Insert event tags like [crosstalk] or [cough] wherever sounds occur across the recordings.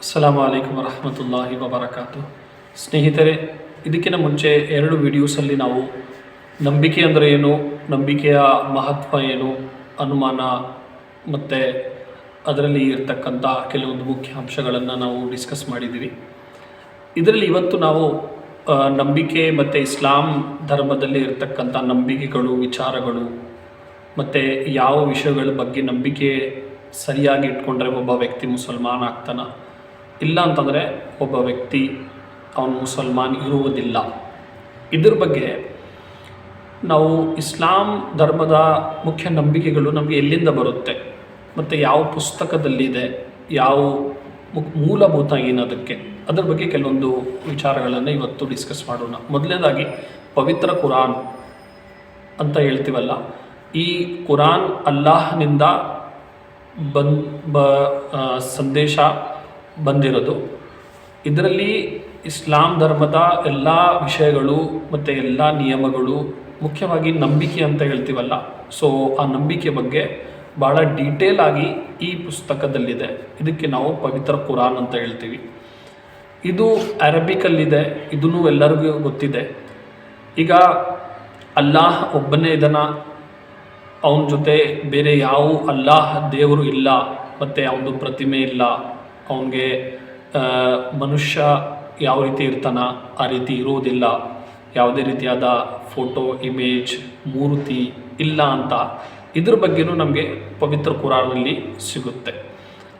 ಅಸ್ಸಲಾಮು ಅಲೈಕುಮ್ ವರಹಮತುಲ್ಲಾಹಿ ವಬರಕಾತು ಸ್ನೇಹಿತರೆ ಇದಕ್ಕಿಂತ ಮುಂಚೆ ಎರಡು ವಿಡಿಯೋಸಲ್ಲಿ ನಾವು ನಂಬಿಕೆ ಅಂದರೆ ಏನು ನಂಬಿಕೆಯ ಮಹತ್ವ ಏನು ಅನುಮಾನ ಮತ್ತು ಅದರಲ್ಲಿ ಇರತಕ್ಕಂಥ ಕೆಲವೊಂದು ಮುಖ್ಯ ಅಂಶಗಳನ್ನು ನಾವು ಡಿಸ್ಕಸ್ ಮಾಡಿದ್ದೀವಿ ಇದರಲ್ಲಿ ಇವತ್ತು ನಾವು ನಂಬಿಕೆ ಮತ್ತು ಇಸ್ಲಾಂ ಧರ್ಮದಲ್ಲಿ ಇರತಕ್ಕಂಥ ನಂಬಿಕೆಗಳು ವಿಚಾರಗಳು ಮತ್ತು ಯಾವ ವಿಷಯಗಳ ಬಗ್ಗೆ ನಂಬಿಕೆ ಸರಿಯಾಗಿ ಇಟ್ಕೊಂಡ್ರೆ ಒಬ್ಬ ವ್ಯಕ್ತಿ ಮುಸಲ್ಮಾನ ಆಗ್ತಾನ ಇಲ್ಲ ಅಂತಂದರೆ ಒಬ್ಬ ವ್ಯಕ್ತಿ ಅವನು ಮುಸಲ್ಮಾನ್ ಇರುವುದಿಲ್ಲ. ಇದ್ರ ಬಗ್ಗೆ ನಾವು ಇಸ್ಲಾಂ ಧರ್ಮದ ಮುಖ್ಯ ನಂಬಿಕೆಗಳು ನಮಗೆ ಎಲ್ಲಿಂದ ಬರುತ್ತೆ? ಮತ್ತು ಯಾವ ಪುಸ್ತಕದಲ್ಲಿದೆ? ಯಾವ ಮೂಲಭೂತ ಏನದಕ್ಕೆ? ಅದ್ರ ಬಗ್ಗೆ ಕೆಲವೊಂದು ವಿಚಾರಗಳನ್ನು ಇವತ್ತು ಡಿಸ್ಕಸ್ ಮಾಡೋಣ. ಮೊದಲನೇದಾಗಿ ಪವಿತ್ರ ಕುರಾನ್ ಅಂತ ಹೇಳ್ತೀವಲ್ಲ, ಈ ಕುರಾನ್ ಅಲ್ಲಾಹ್ನಿಂದ ಬನ್ ಬ ಸಂದೇಶ ಬಂದಿರೋದು. ಇದರಲ್ಲಿ ಇಸ್ಲಾಂ ಧರ್ಮದ ಎಲ್ಲ ವಿಷಯಗಳು ಮತ್ತು ಎಲ್ಲ ನಿಯಮಗಳು ಮುಖ್ಯವಾಗಿ ನಂಬಿಕೆ ಅಂತ ಹೇಳ್ತೀವಲ್ಲ. ಸೊ ಆ ನಂಬಿಕೆ ಬಗ್ಗೆ ಭಾಳ ಡೀಟೇಲ್ ಆಗಿ ಈ ಪುಸ್ತಕದಲ್ಲಿದೆ. ಇದಕ್ಕೆ ನಾವು ಪವಿತ್ರ ಕುರಾನ್ ಅಂತ ಹೇಳ್ತೀವಿ. ಇದು ಅರಬಿಕಲ್ಲಿದೆ. ಇದನ್ನು ಎಲ್ಲರಿಗೂ ಗೊತ್ತಿದೆ. ಈಗ ಅಲ್ಲಾಹ್ ಒಬ್ಬನೇ ಇದನ್ನು ಅವನ ಜೊತೆ ಬೇರೆ ಯಾವ ಅಲ್ಲಾಹ್ ದೇವರು ಇಲ್ಲ. ಮತ್ತು ಅವನದು ಪ್ರತಿಮೆ ಇಲ್ಲ. ಅವನಿಗೆ ಮನುಷ್ಯ ಯಾವ ರೀತಿ ಇರ್ತಾನ, ಆ ರೀತಿ ಇರೋದಿಲ್ಲ. ಯಾವುದೇ ರೀತಿಯಾದ ಫೋಟೋ, ಇಮೇಜ್, ಮೂರ್ತಿ ಇಲ್ಲ ಅಂತ. ಇದ್ರ ಬಗ್ಗೆನೂ ನಮಗೆ ಪವಿತ್ರ ಕುರಾನಲ್ಲಿ ಸಿಗುತ್ತೆ.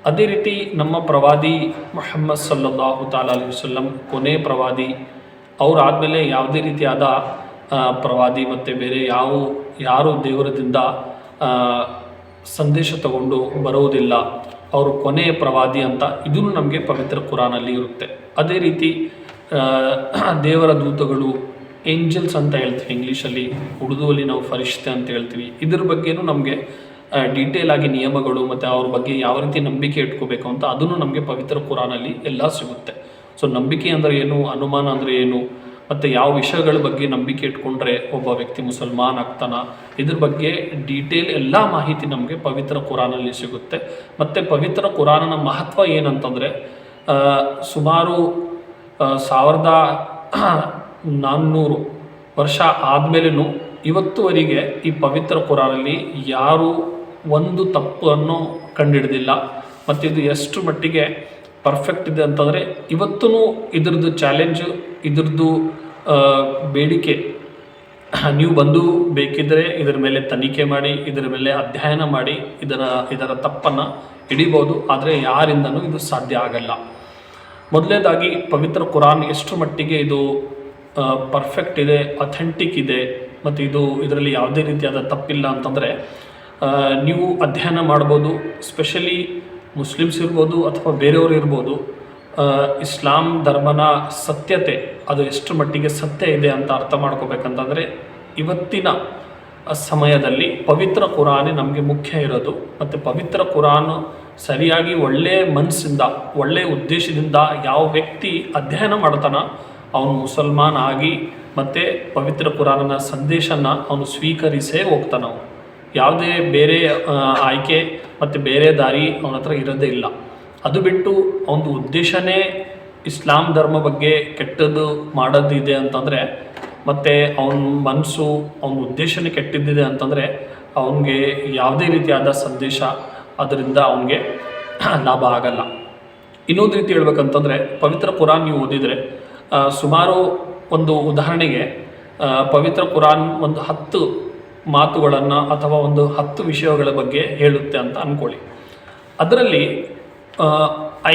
ಅದೇ ರೀತಿ ನಮ್ಮ ಪ್ರವಾದಿ ಮೊಹಮ್ಮದ್ ಸಲ್ಲಾಹು ತಾಲ ಅಲಿ ವಸಲ್ಲಂ, ಕೊನೆ ಪ್ರವಾದಿ ಅವರಾದಮೇಲೆ ಯಾವುದೇ ರೀತಿಯಾದ ಪ್ರವಾದಿ ಮತ್ತು ಬೇರೆ ಯಾವ, ಯಾರು ದೇವರದಿಂದ ಸಂದೇಶ ತಗೊಂಡು ಬರುವುದಿಲ್ಲ ಅವರು ಕೊನೆಯ ಪ್ರವಾದಿ ಅಂತ ಇದೂ ನಮಗೆ ಪವಿತ್ರ ಕುರಾನಲ್ಲಿ ಇರುತ್ತೆ. ಅದೇ ರೀತಿ ದೇವರ ದೂತಗಳು ಏಂಜಲ್ಸ್ ಅಂತ ಹೇಳ್ತೀವಿ ಇಂಗ್ಲೀಷಲ್ಲಿ, ಉರ್ದುವಲ್ಲಿ ನಾವು ಫರಿಷ್ಠೆ ಅಂತ ಹೇಳ್ತೀವಿ. ಇದ್ರ ಬಗ್ಗೆನೂ ನಮಗೆ ಡೀಟೇಲ್ ಆಗಿ ನಿಯಮಗಳು ಮತ್ತು ಅವ್ರ ಬಗ್ಗೆ ಯಾವ ರೀತಿ ನಂಬಿಕೆ ಇಟ್ಕೋಬೇಕು ಅಂತ ಅದನ್ನು ನಮಗೆ ಪವಿತ್ರ ಕುರಾನಲ್ಲಿ ಎಲ್ಲ ಸಿಗುತ್ತೆ. ಸೊ ನಂಬಿಕೆ ಅಂದರೆ ಏನು, ಅನುಮಾನ ಅಂದರೆ ಏನು ಮತ್ತು ಯಾವ ವಿಷಯಗಳ ಬಗ್ಗೆ ನಂಬಿಕೆ ಇಟ್ಕೊಂಡ್ರೆ ಒಬ್ಬ ವ್ಯಕ್ತಿ ಮುಸಲ್ಮಾನ್ ಆಗ್ತಾನ, ಇದ್ರ ಬಗ್ಗೆ ಡೀಟೇಲ್ ಎಲ್ಲ ಮಾಹಿತಿ ನಮಗೆ ಪವಿತ್ರ ಕುರಾನಲ್ಲಿ ಸಿಗುತ್ತೆ. ಮತ್ತು ಪವಿತ್ರ ಕುರಾನನ ಮಹತ್ವ ಏನಂತಂದರೆ ಸುಮಾರು ಸಾವಿರದ ನಾನ್ನೂರು ವರ್ಷ ಆದಮೇಲೂ ಇವತ್ತುವರೆಗೆ ಈ ಪವಿತ್ರ ಕುರಾನಲ್ಲಿ ಯಾರು ಒಂದು ತಪ್ಪನ್ನು ಕಂಡುಹಿಡ್ದಿಲ್ಲ ಮತ್ತು ಇದು ಎಷ್ಟು ಮಟ್ಟಿಗೆ ಪರ್ಫೆಕ್ಟ್ ಇದೆ ಅಂತಂದರೆ ಇವತ್ತೂ ಇದ್ರದ್ದು ಚಾಲೆಂಜು ಇದ್ರದ್ದು ಬೇಡಿಕೆ, ನೀವು ಬಂದು ಬೇಕಿದ್ದರೆ ಇದರ ಮೇಲೆ ತನಿಖೆ ಮಾಡಿ, ಇದರ ಮೇಲೆ ಅಧ್ಯಯನ ಮಾಡಿ, ಇದರ ಇದರ ತಪ್ಪನ್ನು ಹಿಡಿಬೋದು. ಆದರೆ ಯಾರಿಂದನೂ ಇದು ಸಾಧ್ಯ ಆಗಲ್ಲ. ಮೊದಲನೇದಾಗಿ ಪವಿತ್ರ ಕುರಾನ್ ಎಷ್ಟು ಮಟ್ಟಿಗೆ ಇದು ಪರ್ಫೆಕ್ಟ್ ಇದೆ ಅಥೆಂಟಿಕ್ ಇದೆ, ಮತ್ತು ಇದು ಇದರಲ್ಲಿ ಯಾವುದೇ ರೀತಿಯಾದ ತಪ್ಪಿಲ್ಲ ಅಂತಂದರೆ ನೀವು ಅಧ್ಯಯನ ಮಾಡ್ಬೋದು. ಸ್ಪೆಷಲಿ ಮುಸ್ಲಿಮ್ಸ್ ಇರ್ಬೋದು ಅಥವಾ ಬೇರೆಯವರು ಇರ್ಬೋದು. ಇಸ್ಲಾಂ ಧರ್ಮನ ಸತ್ಯತೆ, ಅದು ಎಷ್ಟು ಮಟ್ಟಿಗೆ ಸತ್ಯ ಇದೆ ಅಂತ ಅರ್ಥ ಮಾಡ್ಕೋಬೇಕಂತಂದರೆ ಇವತ್ತಿನ ಸಮಯದಲ್ಲಿ ಪವಿತ್ರ ಕುರಾನೇ ನಮಗೆ ಮುಖ್ಯ ಇರೋದು. ಮತ್ತು ಪವಿತ್ರ ಕುರಾನ್ ಸರಿಯಾಗಿ ಒಳ್ಳೆಯ ಮನಸ್ಸಿಂದ ಒಳ್ಳೆಯ ಉದ್ದೇಶದಿಂದ ಯಾವ ವ್ಯಕ್ತಿ ಅಧ್ಯಯನ ಮಾಡ್ತಾನ, ಅವನು ಮುಸಲ್ಮಾನ್ ಆಗಿ ಮತ್ತು ಪವಿತ್ರ ಕುರಾನನ ಸಂದೇಶನ ಅವನು ಸ್ವೀಕರಿಸೇ ಹೋಗ್ತಾನ ಅವನು. ಯಾವುದೇ ಬೇರೆ ಆಯ್ಕೆ ಮತ್ತು ಬೇರೆ ದಾರಿ ಅವನ ಹತ್ರ ಇರೋದೇ ಇಲ್ಲ. ಅದು ಬಿಟ್ಟು ಒಂದು ಉದ್ದೇಶನೇ ಇಸ್ಲಾಂ ಧರ್ಮ ಬಗ್ಗೆ ಕೆಟ್ಟದ್ದು ಮಾಡೋದಿದೆ ಅಂತಂದರೆ, ಮತ್ತು ಅವನ ಮನಸ್ಸು ಅವನ ಉದ್ದೇಶನೇ ಕೆಟ್ಟಿದ್ದಿದೆ ಅಂತಂದರೆ, ಅವನಿಗೆ ಯಾವುದೇ ರೀತಿಯಾದ ಸಂದೇಶ ಅದರಿಂದ ಅವನಿಗೆ ಲಾಭ ಆಗಲ್ಲ. ಇನ್ನೊಂದು ರೀತಿ ಹೇಳ್ಬೇಕಂತಂದರೆ, ಪವಿತ್ರ ಕುರಾನ್ ನೀವು ಓದಿದರೆ ಸುಮಾರು ಒಂದು ಉದಾಹರಣೆಗೆ ಪವಿತ್ರ ಕುರಾನ್ ಒಂದು ಹತ್ತು ಮಾತುಗಳನ್ನು ಅಥವಾ ಒಂದು ಹತ್ತು ವಿಷಯಗಳ ಬಗ್ಗೆ ಹೇಳುತ್ತೆ ಅಂತ ಅಂದ್ಕೊಳ್ಳಿ ಅದರಲ್ಲಿ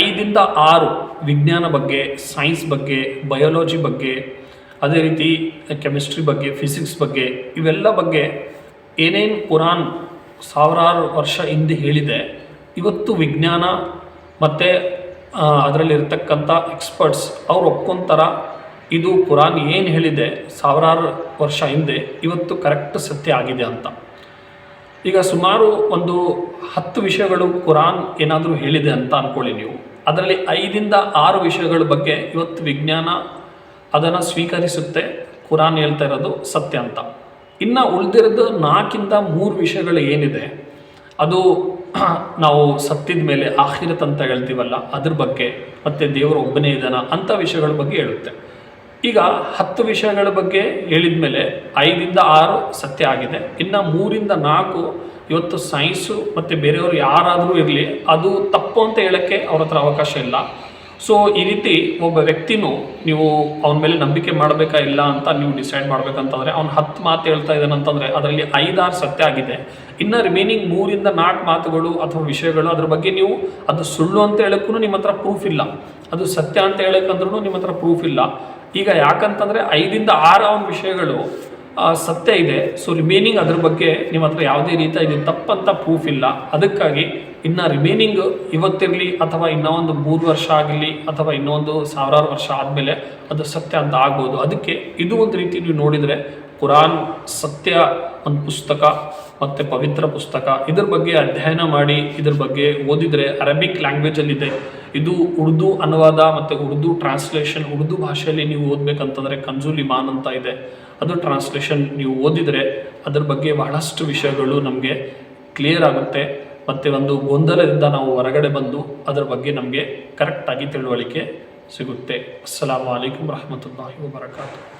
ಐದಿಂದ ಆರು ವಿಜ್ಞಾನ ಬಗ್ಗೆ ಸೈನ್ಸ್ ಬಗ್ಗೆ ಬಯೋಲಜಿ ಬಗ್ಗೆ, ಅದೇ ರೀತಿ ಕೆಮಿಸ್ಟ್ರಿ ಬಗ್ಗೆ ಫಿಸಿಕ್ಸ್ ಬಗ್ಗೆ, ಇವೆಲ್ಲ ಬಗ್ಗೆ ಏನೇನು ಕುರಾನ್ ಸಾವಿರಾರು ವರ್ಷ ಹಿಂದೆ ಹೇಳಿದೆ, ಇವತ್ತು ವಿಜ್ಞಾನ ಮತ್ತು ಅದರಲ್ಲಿರ್ತಕ್ಕಂಥ ಎಕ್ಸ್ಪರ್ಟ್ಸ್ ಅವ್ರು ಒಪ್ಕೊಂತಾರ ಇದು ಕುರಾನ್ ಏನು ಹೇಳಿದೆ ಸಾವಿರಾರು ವರ್ಷ ಹಿಂದೆ, ಇವತ್ತು ಕರೆಕ್ಟ್ ಸತ್ಯ ಆಗಿದೆ ಅಂತ. ಈಗ ಸುಮಾರು ಒಂದು ಹತ್ತು ವಿಷಯಗಳು ಕುರಾನ್ ಏನಾದರೂ ಹೇಳಿದೆ ಅಂತ ಅಂದ್ಕೊಳ್ಳಿ ನೀವು. ಅದರಲ್ಲಿ ಐದಿಂದ ಆರು ವಿಷಯಗಳ ಬಗ್ಗೆ ಇವತ್ತು ವಿಜ್ಞಾನ ಅದನ್ನು ಸ್ವೀಕರಿಸುತ್ತೆ, ಕುರಾನ್ ಹೇಳ್ತಾ ಇರೋದು ಸತ್ಯ ಅಂತ. ಇನ್ನು ಉಳಿದಿರೋದು ನಾಲ್ಕಿಂದ ಮೂರು ವಿಷಯಗಳು ಏನಿದೆ, ಅದು [clears throat] ನಾವು ಸತ್ತಿದ ಮೇಲೆ ಆಖಿರತ್ ಅಂತ ಹೇಳ್ತೀವಲ್ಲ, ಅದ್ರ ಬಗ್ಗೆ ಮತ್ತು ದೇವರು ಒಬ್ಬನೇ ಇದ್ದಾನ ಅಂಥ ವಿಷಯಗಳ ಬಗ್ಗೆ ಹೇಳುತ್ತೆ. ಈಗ ಹತ್ತು ವಿಷಯಗಳ ಬಗ್ಗೆ ಹೇಳಿದ ಮೇಲೆ ಐದಿಂದ ಆರು ಸತ್ಯ ಆಗಿದೆ. ಇನ್ನು ಮೂರಿಂದ ನಾಲ್ಕು ಇವತ್ತು ಸೈನ್ಸು ಮತ್ತು ಬೇರೆಯವರು ಯಾರಾದರೂ ಇರಲಿ, ಅದು ತಪ್ಪು ಅಂತ ಹೇಳೋಕ್ಕೆ ಅವ್ರ ಹತ್ರ ಅವಕಾಶ ಇಲ್ಲ. ಸೊ ಈ ರೀತಿ ಒಬ್ಬ ವ್ಯಕ್ತಿನೂ ನೀವು ಅವನ ಮೇಲೆ ನಂಬಿಕೆ ಮಾಡಬೇಕಾ ಇಲ್ಲ ಅಂತ ನೀವು ಡಿಸೈಡ್ ಮಾಡಬೇಕಂತಂದರೆ ಅವ್ನು ಹತ್ತು ಮಾತು ಹೇಳ್ತಾ ಇದ್ದಾನೆ ಅಂತಂದರೆ ಅದರಲ್ಲಿ ಐದಾರು ಸತ್ಯ ಆಗಿದೆ. ಇನ್ನು ರಿಮೈನಿಂಗ್ ಮೂರಿಂದ ನಾಲ್ಕು ಮಾತುಗಳು ಅಥವಾ ವಿಷಯಗಳು ಅದ್ರ ಬಗ್ಗೆ ನೀವು ಅದು ಸುಳ್ಳು ಅಂತ ಹೇಳೋಕ್ಕೂ ನಿಮ್ಮ ಹತ್ರ ಪ್ರೂಫ್ ಇಲ್ಲ. ಅದು ಸತ್ಯ ಅಂತ ಹೇಳಕ್ಕಂದ್ರೂ ನಿಮ್ಮ ಹತ್ರ ಪ್ರೂಫ್ ಇಲ್ಲ. ಈಗ ಯಾಕಂತಂದ್ರೆ ಐದಿಂದ ಆರು ಒಂದು ವಿಷಯಗಳು ಸತ್ಯ ಇದೆ. ಸೊ ರಿಮೇನಿಂಗ್ ಅದ್ರ ಬಗ್ಗೆ ನಿಮ್ಮ ಹತ್ರ ಯಾವುದೇ ರೀತಿ ಇದು ತಪ್ಪಂತ ಪ್ರೂಫ್ ಇಲ್ಲ. ಅದಕ್ಕಾಗಿ ಇನ್ನು ರಿಮೇನಿಂಗ್ ಇವತ್ತಿರಲಿ ಅಥವಾ ಇನ್ನೂ ಒಂದು ಮೂರು ವರ್ಷ ಆಗಲಿ ಅಥವಾ ಇನ್ನೊಂದು ಸಾವಿರಾರು ವರ್ಷ ಆದಮೇಲೆ ಅದು ಸತ್ಯ ಅಂತ ಆಗ್ಬೋದು. ಅದಕ್ಕೆ ಇದು ಒಂದು ರೀತಿ ನೀವು ನೋಡಿದರೆ ಕುರಾನ್ ಸತ್ಯ ಒಂದು ಪುಸ್ತಕ. ಮತ್ತು ಪವಿತ್ರ ಪುಸ್ತಕ. ಇದ್ರ ಬಗ್ಗೆ ಅಧ್ಯಯನ ಮಾಡಿ, ಇದ್ರ ಬಗ್ಗೆ ಓದಿದರೆ ಅರಬಿಕ್ ಲ್ಯಾಂಗ್ವೇಜಲ್ಲಿದೆ ಇದು. ಉರ್ದು ಅನುವಾದ ಮತ್ತು ಉರ್ದು ಟ್ರಾನ್ಸ್ಲೇಷನ್ ಉರ್ದು ಭಾಷೆಯಲ್ಲಿ ನೀವು ಓದಬೇಕಂತಂದರೆ ಕಂಜುಲ್ ಇಮಾನ್ ಅಂತ ಇದೆ. ಅದು ಟ್ರಾನ್ಸ್ಲೇಷನ್ ನೀವು ಓದಿದರೆ ಅದ್ರ ಬಗ್ಗೆ ಬಹಳಷ್ಟು ವಿಷಯಗಳು ನಮಗೆ ಕ್ಲಿಯರ್ ಆಗುತ್ತೆ. ಮತ್ತು ಒಂದು ಗೊಂದಲದಿಂದ ನಾವು ಹೊರಗಡೆ ಬಂದು ಅದರ ಬಗ್ಗೆ ನಮಗೆ ಕರೆಕ್ಟಾಗಿ ತಿಳುವಳಿಕೆ ಸಿಗುತ್ತೆ. ಅಸ್ಸಲಾಮು ಅಲೈಕುಮ್ ರಹಮತುಲ್ಲಾಹಿ ವಬರಕಾತು